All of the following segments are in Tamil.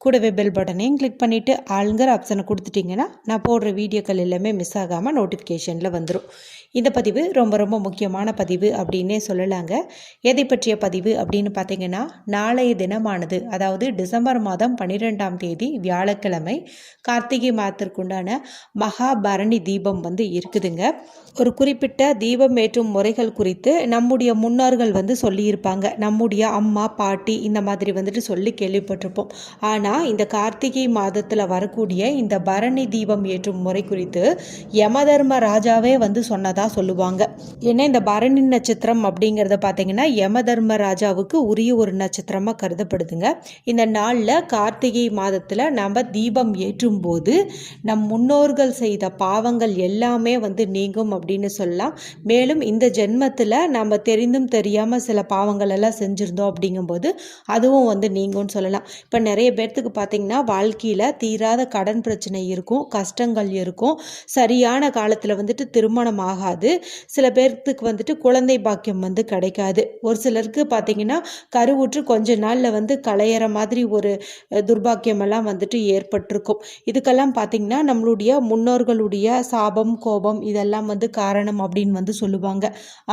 கூடவே பெல் பட்டனையும் கிளிக் பண்ணிவிட்டு ஆளுங்கிற ஆப்ஷனை கொடுத்துட்டிங்கன்னா நான் போடுற வீடியோக்கள் எல்லாமே மிஸ் ஆகாமல் நோட்டிஃபிகேஷனில் வந்துடும் இந்த பதிவு ரொம்ப ரொம்ப முக்கியமான பதிவு அப்படின்னே சொல்லலாங்க. எதை பற்றிய பதிவு அப்படின்னு பார்த்தீங்கன்னா நாளைய தினமானது அதாவது டிசம்பர் மாதம் பன்னிரெண்டாம் தேதி வியாழக்கிழமை கார்த்திகை மாதத்திற்குண்டான மகாபரணி தீபம் வந்து இருக்குதுங்க. ஒரு குறிப்பிட்ட தீபம் ஏற்றும் முறைகள் குறித்து நம்முடைய முன்னோர்கள் வந்து சொல்லியிருப்பாங்க. நம்முடைய அம்மா பாட்டி இந்த மாதிரி வந்துட்டு சொல்லி கேள்விப்பட்டிருப்போம். ஆனால் இந்த கார்த்திகை மாதத்தில் வரக்கூடிய இந்த பரணி தீபம் ஏற்றும் முறை குறித்து யமதர்ம ராஜாவே வந்து சொன்னதாக சொல்லுவாங்க. ஏன்னா இந்த பரணி நட்சத்திரம் அப்படிங்கிறத பார்த்தீங்கன்னா யமதர்ம ராஜாவுக்கு உரிய ஒரு நட்சத்திரமாக கருதப்படுதுங்க. இந்த நாளில் கார்த்திகை மாதத்தில் நம்ம தீபம் ஏற்றும் போது நம் முன்னோர்கள் செய்த பாவங்கள் எல்லாமே வந்து நீங்கும் அப்படின்னு சொல்லலாம். மேலும் இந்த ஜென்மத்தில் நம்ம தெரிந்தும் தெரியாமல் சில பாவங்கள் எல்லாம் செஞ்சுருந்தோம் அப்படிங்கும்போது அதுவும் வந்து நீங்கும்னு சொல்லலாம். இப்போ நிறைய பேர்த்துக்கு பார்த்திங்கன்னா வாழ்க்கையில் தீராத கடன் பிரச்சனை இருக்கும் கஷ்டங்கள் இருக்கும். சரியான காலத்தில் வந்துட்டு திருமணம் ஆகாது. சில பேர்த்துக்கு வந்துட்டு குழந்தை பாக்கியம் வந்து கிடைக்காது. ஒரு சிலருக்கு பார்த்திங்கன்னா கருவுற்று கொஞ்ச நாளில் வந்து களையிற மாதிரி ஒரு துர்பாக்கியமெல்லாம் வந்துட்டு ஏற்பட்டிருக்கும். இதுக்கெல்லாம் பார்த்திங்கன்னா நம்மளுடைய முன்னோர்களுடைய சாபம் கோபம் இதெல்லாம் வந்து காரணம் அப்படின்னு வந்து சொல்லுவாங்க.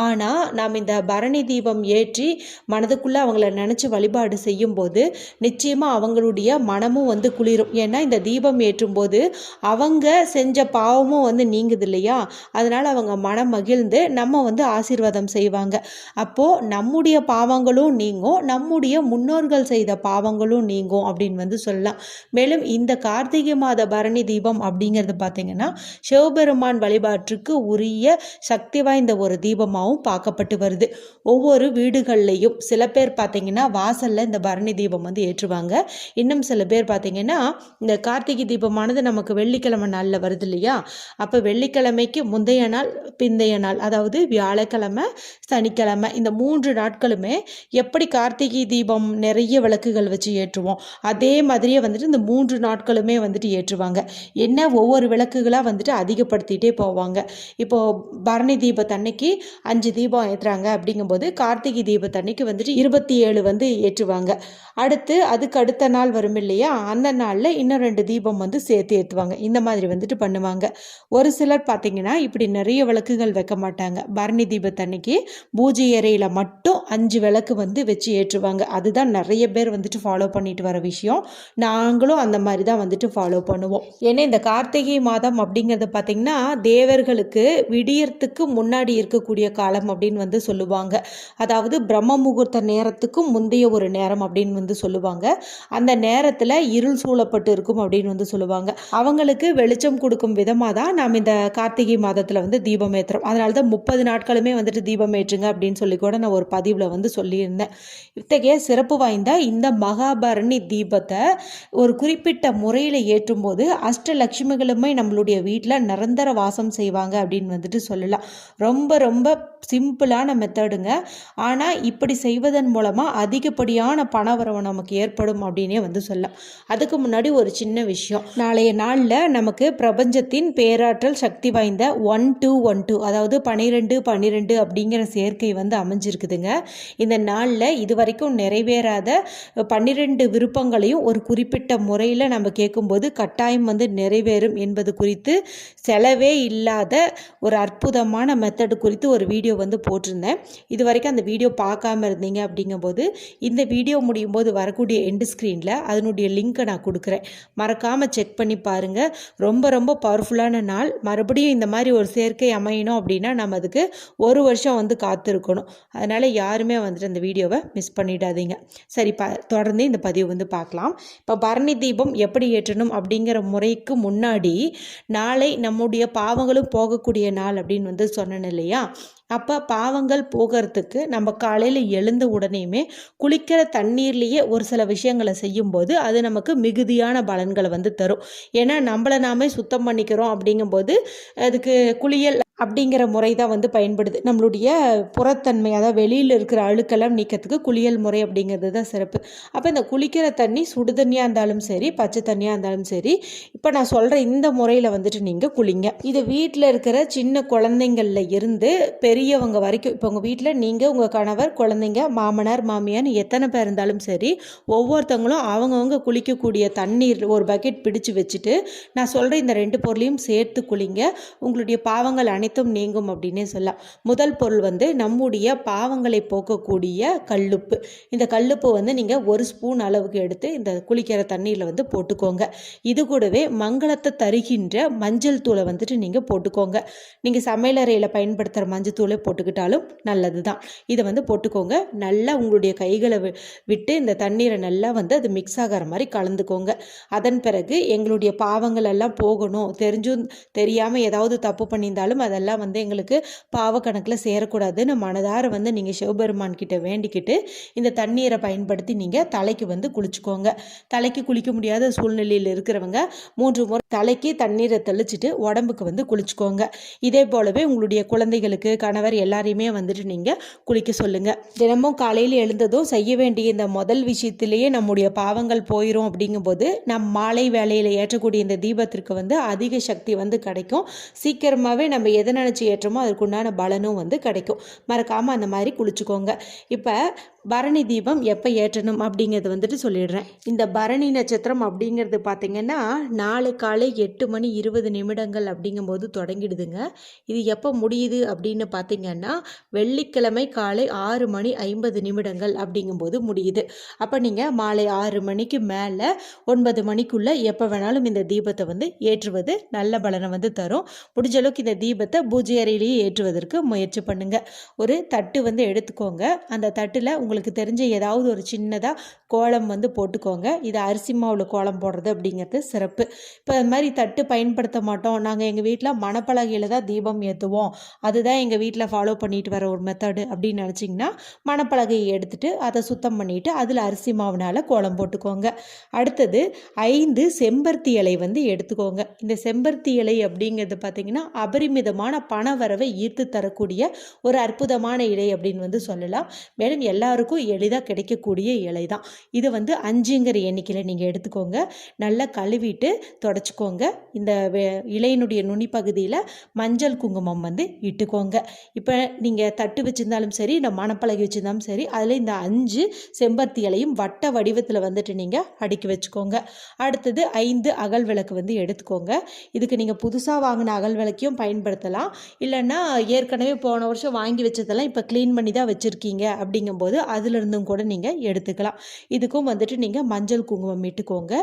ஆனால் நாம் இந்த பரணி தீபம் ஏற்றி மனதுக்குள்ளே அவங்கள நினச்சி வழிபாடு செய்யும்போது நிச்சயமாக அவங்களுடைய மனமும் வந்து குளிரும். ஏன்னா இந்த தீபம் ஏற்றும் போது அவங்க செஞ்ச பாவமும் வந்து நீங்குது இல்லையா? அதனால் அவங்க மனம் மகிழ்ந்து நம்ம வந்து ஆசீர்வாதம் செய்வாங்க. அப்போது நம்முடைய பாவங்களும் நீங்கும் நம்முடைய முன்னோர்கள் செய்த பாவங்களும் நீங்கும் அப்படின்னு வந்து சொல்லலாம். மேலும் இந்த கார்த்திகை மாத பரணி தீபம் அப்படிங்கிறது பார்த்தீங்கன்னா சிவபெருமான் வழிபாட்டுக்கு உரிய சக்தி வாய்ந்த ஒரு தீபமாகவும் பார்க்கப்பட்டு வருது. ஒவ்வொரு வீடுகள்லையும் சில பேர் பார்த்தீங்கன்னா வாசலில் இந்த பரணி தீபம் வந்து ஏற்றுவாங்க. இன்னும் சில பேர் பார்த்தீங்கன்னா இந்த கார்த்திகை தீபமானது நமக்கு வெள்ளிக்கிழமை நாளில் வருது இல்லையா? அப்போ வெள்ளிக்கிழமைக்கு முந்தைய நாள் பிந்தைய நாள் அதாவது வியாழக்கிழமை சனிக்கிழமை இந்த மூன்று நாட்களுமே எப்படி கார்த்திகை தீபம் நிறைய விளக்குகள் வச்சு ஏற்றுவோம்? அதே மாதிரியே வந்துட்டு இந்த மூன்று நாட்களுமே வந்துட்டு ஏற்றுவாங்க. என்ன ஒவ்வொரு விளக்குகளாக வந்துட்டு அதிகப்படுத்திகிட்டே போவாங்க. இப்போது பரணி தீபத்தன்னைக்கு அஞ்சு தீபம் ஏற்றுறாங்க அப்படிங்கும்போது கார்த்திகை தீபத்தன்னைக்கு வந்துட்டு இருபத்தி ஏழு வந்து ஏற்றுவாங்க. அடுத்து அதுக்கு அடுத்த நாள் வரும் இல்லையா? அந்த நாளில் இன்னும் ரெண்டு தீபம் வந்து சேர்த்து ஏற்றுவாங்க இந்த மாதிரி வந்துட்டு பண்ணுவாங்க. ஒரு சிலர் பார்த்தீங்கன்னா இப்படி நிறைய விளக்குகள் வைக்க மாட்டாங்க. பரணி தீபத்தன்னைக்கு பூஜை அறையில் மட்டும் அஞ்சு விளக்கு வந்து வச்சு ஏற்றுவாங்க. அதுதான் நிறைய பேர் வந்துட்டு ஃபாலோ பண்ணிட்டு வர விஷயம். நாங்களும் அந்த மாதிரி தான் வந்துட்டு ஃபாலோ பண்ணுவோம். ஏன்னா இந்த கார்த்திகை மாதம் அப்படிங்கிறது பார்த்தீங்கன்னா தேவர்களுக்கு விடியறதுக்கு முன்னாடி இருக்கக்கூடிய காலம் அப்படின்னு வந்து சொல்லுவாங்க. அதாவது பிரம்ம முகூர்த்த நேரத்துக்கு முந்தைய ஒரு நேரம் அப்படின்னு வந்து சொல்லுவாங்க. அந்த நேரத்தில் இருள் சூழப்பட்டு இருக்கும் அப்படின்னு வந்து சொல்லுவாங்க. அவங்களுக்கு வெளிச்சம் கொடுக்கும் விதமாக தான் நாம் இந்த கார்த்திகை மாதத்தில் வந்து தீபம் ஏற்றுறோம் அதனால தான் முப்பது நாட்களுமே வந்துட்டு தீபம் ஏற்றுங்க அப்படின்னு சொல்லி கூட நான் ஒரு பதிவில் வந்து சொல்லியிருந்தேன். இத்தகைய சிறப்பு வாய்ந்த இந்த மகாபரணி தீபத்தை ஒரு குறிப்பிட்ட முறையில் ஏற்றும்போது அஷ்டலட்சுமிகளுமே நம்மளுடைய வீட்டில் நிரந்தர வாசம் செய்வாங்க அப்படின்னு வந்துட்டு சொல்லலாம். ரொம்ப ரொம்ப சிம்பிளான மெத்தடுங்க. ஆனால் இப்படி செய்வதன் மூலமாக அதிகப்படியான பணவரவு நமக்கு ஏற்படும் அப்படின்னே வந்து சொல்லலாம். அதுக்கு முன்னாடி ஒரு சின்ன விஷயம். நாளைய நாளில் நமக்கு பிரபஞ்சத்தின் பேராற்றல் சக்தி வாய்ந்த ஒன் டூ ஒன் டூ அதாவது பன்னிரெண்டு பன்னிரெண்டு அப்படிங்கிற சேர்க்கை வந்து அமைஞ்சிருக்குதுங்க. இந்த நாளில் இது வரைக்கும் நிறைவேறாத பன்னிரெண்டு விருப்பங்களையும் ஒரு குறிப்பிட்ட முறையில் நம்ம கேட்கும்போது கட்டாயம் வந்து நிறைவேறும் என்பது குறித்து செலவே இல்லாத ஒரு அற்புதமான மெத்தடு குறித்து ஒரு வீடியோ வந்து போட்டிருந்தேன். இது வரைக்கும் அந்த வீடியோ பார்க்காம இருந்தீங்க அப்படிங்கும்போது இந்த வீடியோ முடியும் போது வரக்கூடிய எண்டு ஸ்க்ரீனில் அதனுடைய லிங்க்கை நான் கொடுக்குறேன். மறக்காமல் செக் பண்ணி பாருங்கள் ரொம்ப ரொம்ப பவர்ஃபுல்லான நாள். மறுபடியும் இந்த மாதிரி ஒரு சேர்க்கை அமையணும் அப்படின்னா நம்ம அதுக்கு ஒரு வருஷம் வந்து காத்திருக்கணும். அதனால் யாருமே வந்துட்டு அந்த வீடியோவை மிஸ் பண்ணிடாதீங்க. சரி ப தொடர்ந்து இந்த பதிவு வந்து பார்க்கலாம். இப்போ பரணி தீபம் எப்படி ஏற்றணும் அப்படிங்கிற முறைக்கு முன்னாடி நாளை நம்முடைய பாவங்களும் போகக்கூடிய நாள் அப்படின்னு வந்து சொன்னேன் இல்லையா? அப்போ பாவங்கள் போகிறதுக்கு நம்ம காலையில் எழுந்த உடனேயுமே குளிக்கிற தண்ணீர்லேயே ஒரு சில விஷயங்களை செய்யும்போது அது நமக்கு மிகுதியான பலன்களை வந்து தரும். ஏன்னா நம்மளை நாமே சுத்தம் பண்ணிக்கிறோம் அப்படிங்கும்போது அதுக்கு குளியல் அப்படிங்கிற முறை தான் வந்து பயன்படுது. நம்மளுடைய புறத்தன்மை அதாவது வெளியில் இருக்கிற அழுக்கெல்லாம் நீக்கிறதுக்கு குளியல் முறை அப்படிங்கிறது தான் சிறப்பு. அப்போ இந்த குளிக்கிற தண்ணி சுடு தண்ணியாக இருந்தாலும் சரி பச்சை தண்ணியாக இருந்தாலும் சரி இப்போ நான் சொல்கிற இந்த முறையில் வந்துட்டு நீங்கள் குளிங்க. இது வீட்டில் இருக்கிற சின்ன குழந்தைங்களில் இருந்து பெரியவங்க வரைக்கும் இப்போ உங்கள் வீட்டில் நீங்கள் உங்கள் கணவர் குழந்தைங்க மாமனார் மாமியார்னு எத்தனை பேர் இருந்தாலும் சரி ஒவ்வொருத்தவங்களும் அவங்கவுங்க குளிக்கக்கூடிய தண்ணீர் ஒரு பக்கெட் பிடிச்சு வச்சுட்டு நான் சொல்கிற இந்த ரெண்டு பொருளையும் சேர்த்து குளிங்க. உங்களுடைய பாவங்கள் அனைத்தும் நீங்கும் அப்படின்னே சொல்லலாம். முதல் பொருள் வந்து நம்முடைய பாவங்களை போக்கக்கூடிய கல்லுப்பு. இந்த கல்லுப்பு வந்து நீங்கள் ஒரு ஸ்பூன் அளவுக்கு எடுத்து இந்த குளிக்கிற தண்ணியில் வந்து போட்டுக்கோங்க. இது கூடவே மங்களத்தை தருகின்ற மஞ்சள் தூளை வந்துட்டு நீங்கள் போட்டுக்கோங்க. நீங்கள் சமையலறையில் பயன்படுத்துகிற மஞ்சள் தூளை போட்டுக்கிட்டாலும் நல்லது தான் இதை வந்து போட்டுக்கோங்க. நல்லா உங்களுடைய கைகளை வி- விட்டு இந்த தண்ணீரை நல்லா வந்து அது மிக்ஸ் ஆகிற மாதிரி கலந்துக்கோங்க. அதன் பிறகு எங்களுடைய பாவங்கள் எல்லாம் போகணும். தெரிஞ்சும் தெரியாமல் ஏதாவது தப்பு பண்ணியிருந்தாலும் அதை அதெல்லாம் வந்து எங்களுக்கு பாவ கணக்கில் சேரக்கூடாதுன்னு மனதார வந்து நீங்கள் சிவபெருமான் கிட்ட வேண்டிக்கிட்டு இந்த தண்ணீரை பயன்படுத்தி நீங்கள் தலைக்கு வந்து குளிச்சுக்கோங்க. தலைக்கு குளிக்க முடியாத சூழ்நிலையில் இருக்கிறவங்க மூன்று முறை தலைக்கு தண்ணீரை தெளிச்சிட்டு உடம்புக்கு வந்து குளிச்சுக்கோங்க. இதே போலவே உங்களுடைய குழந்தைகளுக்கு கணவர் எல்லாரையுமே வந்துட்டு நீங்கள் குளிக்க சொல்லுங்கள் தினமும் காலையில் எழுந்ததும் செய்ய வேண்டிய இந்த முதல் விஷயத்திலேயே நம்முடைய பாவங்கள் போயிடும் அப்படிங்கும்போது நம் மாலை வேலையில் ஏற்றக்கூடிய இந்த தீபத்திற்கு வந்து அதிக சக்தி வந்து கிடைக்கும். சீக்கிரமாகவே நம்ம எதை நினச்சி ஏற்றமோ அதுக்குண்டான பலனும் வந்து கிடைக்கும். மறக்காமல் அந்த மாதிரி குளிச்சுக்கோங்க. இப்போ பரணி தீபம் எப்போ ஏற்றணும் அப்படிங்கிறது வந்துட்டு சொல்லிடுறேன். இந்த பரணி நட்சத்திரம் அப்படிங்கிறது பார்த்திங்கன்னா நாளை காலை எட்டு மணி இருபது நிமிடங்கள் அப்படிங்கும்போது தொடங்கிடுதுங்க. இது எப்போ முடியுது அப்படின்னு பார்த்தீங்கன்னா வெள்ளிக்கிழமை காலை ஆறு மணி ஐம்பது நிமிடங்கள் அப்படிங்கும்போது முடியுது. அப்போ நீங்கள் மாலை ஆறு மணிக்கு மேலே ஒன்பது மணிக்குள்ளே எப்போ வேணாலும் இந்த தீபத்தை வந்து ஏற்றுவது நல்ல பலனை வந்து தரும். முடிஞ்ச அளவுக்கு இந்த தீபத்தை பூஜை அறையிலேயே ஏற்றுவதற்கு முயற்சி பண்ணுங்கள் ஒரு தட்டு வந்து எடுத்துக்கோங்க. அந்த தட்டில் உங்களுக்கு உங்களுக்கு தெரிஞ்ச ஏதாவது ஒரு சின்னதாக கோலம் வந்து போட்டுக்கோங்க. இது அரிசி மாவில் கோலம் போடுறது அப்படிங்கிறது சிறப்பு. இப்போ அது மாதிரி தட்டு பயன்படுத்த மாட்டோம். நாங்கள் எங்கள் வீட்டில் மணப்பலகையில் தான் தீபம் ஏற்றுவோம் அதுதான் எங்கள் வீட்டில் ஃபாலோ பண்ணிட்டு வர ஒரு மெத்தடு அப்படின்னு நினச்சிங்கன்னா மணப்பலகையை எடுத்துட்டு அதை சுத்தம் பண்ணிவிட்டு அதில் அரிசி மாவுனால் கோலம் போட்டுக்கோங்க. அடுத்தது ஐந்து செம்பருத்தி இலை வந்து எடுத்துக்கோங்க. இந்த செம்பருத்தி இலை அப்படிங்கிறது பார்த்திங்கன்னா அபரிமிதமான பண வரவை ஈர்த்து தரக்கூடிய ஒரு அற்புதமான இலை அப்படின்னு வந்து சொல்லலாம். மேலும் எல்லாருக்கும் எளிதாக கிடைக்கக்கூடிய இலை தான் இது வந்து அஞ்சுங்கிற எண்ணிக்கையில் நீங்கள் எடுத்துக்கோங்க. நல்லா கழுவிட்டு தொடச்சிக்கோங்க. இந்த வே- இலையினுடைய நுனி பகுதியில் மஞ்சள் குங்குமம் வந்து இட்டுக்கோங்க. இப்போ நீங்கள் தட்டு வச்சுருந்தாலும் சரி இந்த மணப்பலகை வச்சுருந்தாலும் சரி அதில் இந்த அஞ்சு செம்பருத்தி இலையும் வட்ட வடிவத்தில் வந்துட்டு நீங்கள் அடுக்கி வச்சுக்கோங்க. அடுத்தது ஐந்து அகல் விளக்கு வந்து எடுத்துக்கோங்க. இதுக்கு நீங்கள் புதுசாக வாங்கின அகல் விளக்கையும் பயன்படுத்தலாம். இல்லைன்னா ஏற்கனவே போன வருஷம் வாங்கி வச்சதெல்லாம் இப்போ க்ளீன் பண்ணி தான் வச்சுருக்கீங்க அப்படிங்கும்போது அதிலிருந்தும் கூட நீங்கள் எடுத்துக்கலாம். இதுக்கும் வந்துட்டு நீங்கள் மஞ்சள் குங்குமம் இட்டுக்கோங்க.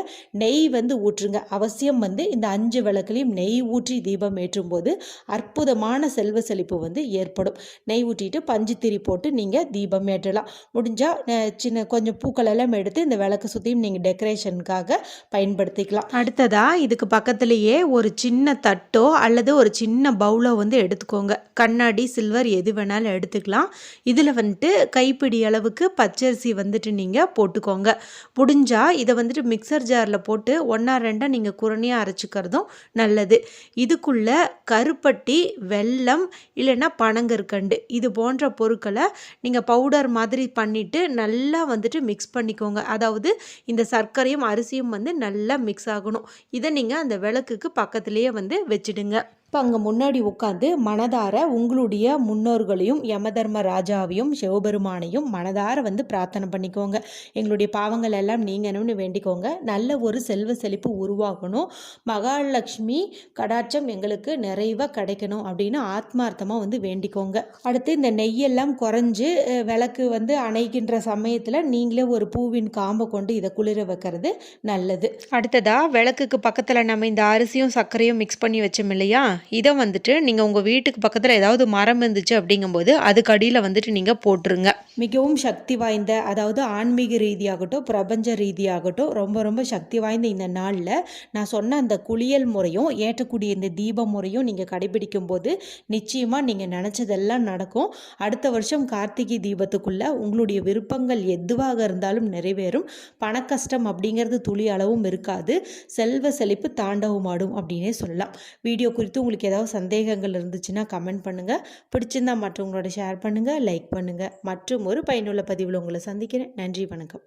நெய் வந்து ஊற்றுங்க. அவசியம் வந்து இந்த அஞ்சு விளக்குலையும் நெய் ஊற்றி தீபம் ஏற்றும் போது அற்புதமான செல்வ செழிப்பு வந்து ஏற்படும். நெய் ஊற்றிட்டு பஞ்சு திரி போட்டு நீங்கள் தீபம் ஏற்றலாம். முடிஞ்சால் சின்ன கொஞ்சம் பூக்கள் எல்லாம் எடுத்து இந்த விளக்கு சுற்றியும் நீங்கள் டெக்கரேஷனுக்காக பயன்படுத்திக்கலாம். அடுத்ததாக இதுக்கு பக்கத்துலேயே ஒரு சின்ன தட்டோ அல்லது ஒரு சின்ன பவுலோ வந்து எடுத்துக்கோங்க. கண்ணாடி சில்வர் எது வேணாலும் எடுத்துக்கலாம். இதில் வந்துட்டு கைப்பிடி அளவு அளவுக்கு பச்சரிசி வந்துட்டு நீங்கள் போட்டுக்கோங்க. முடிஞ்சால் இதை வந்துட்டு மிக்சர் ஜாரில் போட்டு ஒன்றா ரெண்டாக நீங்கள் குரணியாக அரைச்சிக்கிறதும் நல்லது. இதுக்குள்ளே கருப்பட்டி வெல்லம் இல்லைன்னா பனங்கற்கண்டு இது போன்ற பொருட்களை நீங்கள் பவுடர் மாதிரி பண்ணிவிட்டு நல்லா வந்துட்டு மிக்ஸ் பண்ணிக்கோங்க. அதாவது இந்த சர்க்கரையும் அரிசியும் வந்து நல்லா மிக்ஸ் ஆகணும். இதை நீங்கள் அந்த விளக்குக்கு பக்கத்துலேயே வந்து வச்சுடுங்க. இப்போ அங்கே முன்னாடி உட்காந்து மனதார உங்களுடைய முன்னோர்களையும் யமதர்ம ராஜாவையும் சிவபெருமானையும் மனதார வந்து பிரார்த்தனை பண்ணிக்கோங்க. எங்களுடைய பாவங்கள் எல்லாம் நீங்கணும்னு வேண்டிக்கோங்க. நல்ல ஒரு செல்வ செழிப்பு உருவாகணும். மகாலட்சுமி கடாட்சம் எங்களுக்கு நிறைவாக கிடைக்கணும் அப்படின்னு ஆத்மார்த்தமாக வந்து வேண்டிக்கோங்க. அடுத்து இந்த நெய்யெல்லாம் குறைஞ்சு விளக்கு வந்து அணைக்கின்ற சமயத்தில் நீங்களே ஒரு பூவின் காம்பை கொண்டு இதை குளிர வைக்கிறது நல்லது. அடுத்ததாக விளக்குக்கு பக்கத்தில் நம்ம இந்த அரிசியும் சர்க்கரையும் மிக்ஸ் பண்ணி வச்சோம் இல்லையா? இதை வந்துட்டு நீங்கள் உங்கள் வீட்டுக்கு பக்கத்தில் ஏதாவது மரம் இருந்துச்சு அப்படிங்கும்போது அதுக்கு அடியில் வந்துட்டு நீங்கள் போட்டுருங்க. மிகவும் சக்தி வாய்ந்த அதாவது ஆன்மீக ரீதியாகட்டும் பிரபஞ்ச ரீதியாகட்டும் ரொம்ப ரொம்ப சக்தி வாய்ந்த இந்த நாளில் நான் சொன்ன அந்த குளியல் முறையும் ஏற்றக்கூடிய இந்த தீப முறையும் நீங்கள் கடைபிடிக்கும் போது நிச்சயமாக நீங்கள் நினச்சதெல்லாம் நடக்கும். அடுத்த வருஷம் கார்த்திகை தீபத்துக்குள்ள உங்களுடைய விருப்பங்கள் எதுவாக இருந்தாலும் நிறைவேறும். பணக்கஷ்டம் அப்படிங்கிறது துளி அளவும் இருக்காது. செல்வ செழிப்பு தாண்டவும் ஆடும் அப்படின்னே சொல்லலாம். வீடியோ குறித்து உங்களுக்கு உங்களுக்கு ஏதாவது சந்தேகங்கள் இருந்துச்சுன்னா கமெண்ட் பண்ணுங்கள் பிடிச்சிருந்தா மற்றவங்களோட ஷேர் பண்ணுங்கள் லைக் பண்ணுங்கள் மற்றும் ஒரு பயனுள்ள பதிவில் உங்களை சந்திக்கிறேன். நன்றி வணக்கம்.